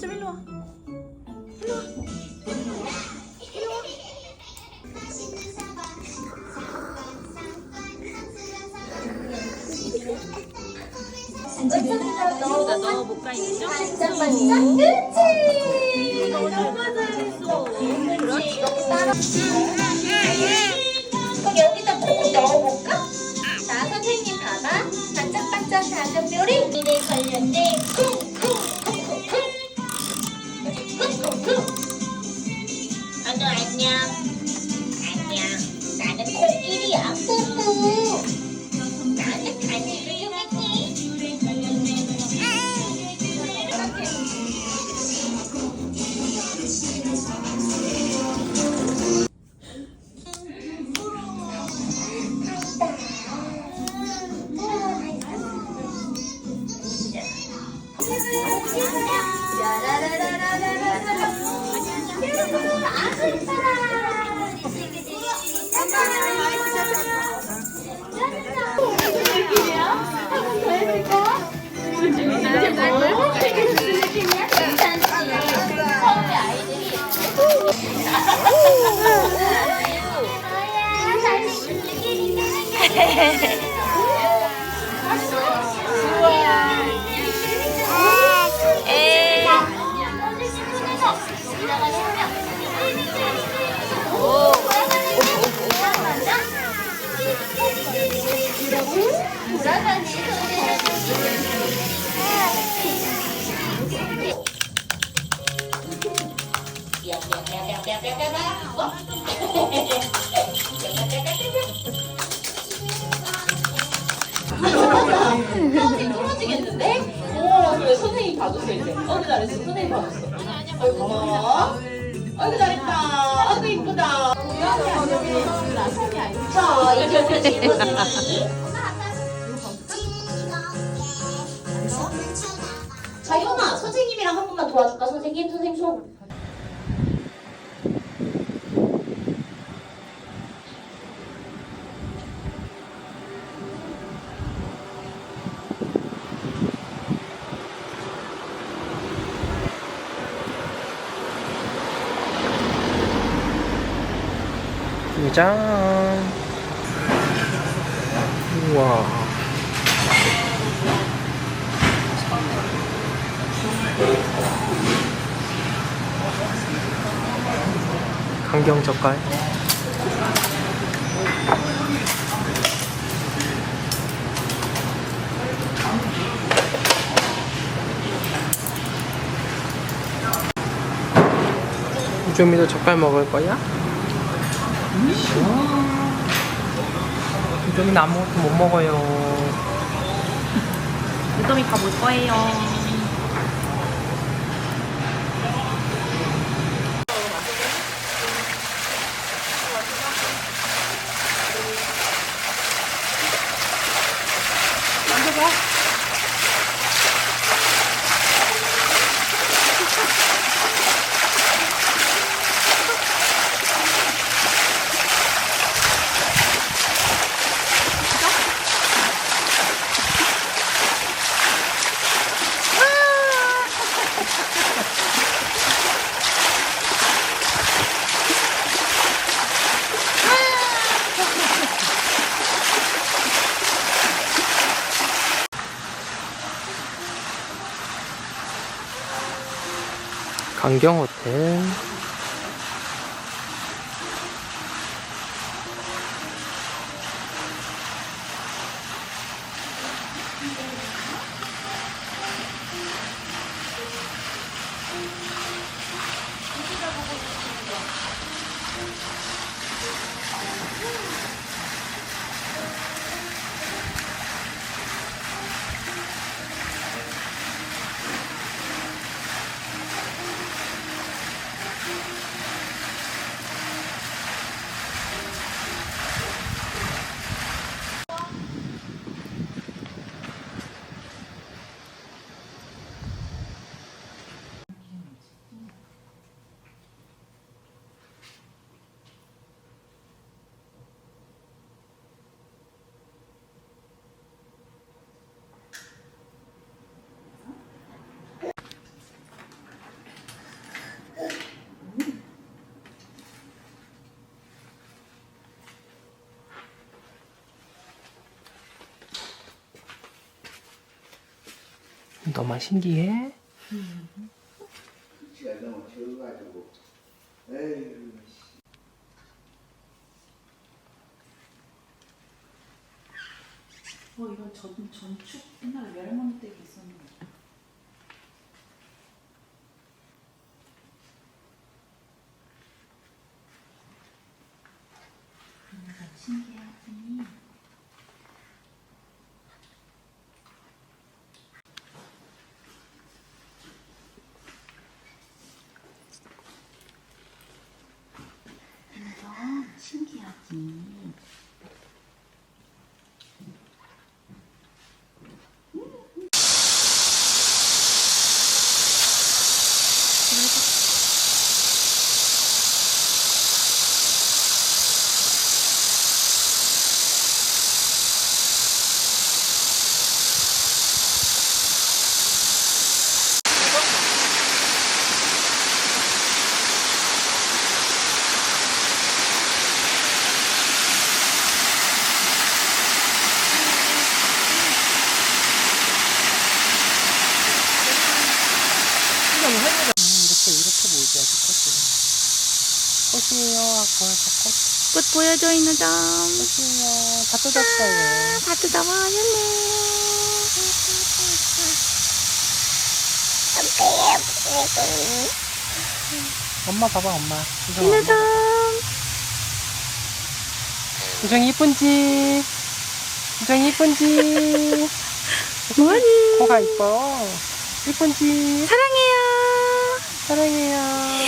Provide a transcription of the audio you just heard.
좀 일로 와. 일로 와. 일로 와. 이제 좀? 반짝반짝 그치 너무 잘했어. 그렇지. 그럼 여기다 콕 넣어볼까? 자 선생님 봐봐 반짝반짝 작은 별이 미래 관련된 쿵 Hehehe 우리 질문이 자 현아 선생님이랑 한 번만 도와줄까? 선생님 선생님 수업 짠. 우와. 강경 젓갈. 우주미도 젓갈 먹을 거야? 우주미는 아무것도 못 먹어요. 무덤이 가볼 거예요. 강경 호텔. 너만 신기해? 어 이건 전, 전축 옛날에 때 있었는데 신기하지 신기하지 이렇게 이렇게 보이지 아직 꽃이 꽃이에요 하고 꽃꽃 보여줘 있는 점. 꽃이에요 다 뜯었어요 다 뜯어버렸네. 엄마 봐봐 엄마 있는. 점. 수정이 이쁜지 수정이 이쁜지 뭐하니? 코가 이뻐 이쁜지 사랑해요. 사랑해요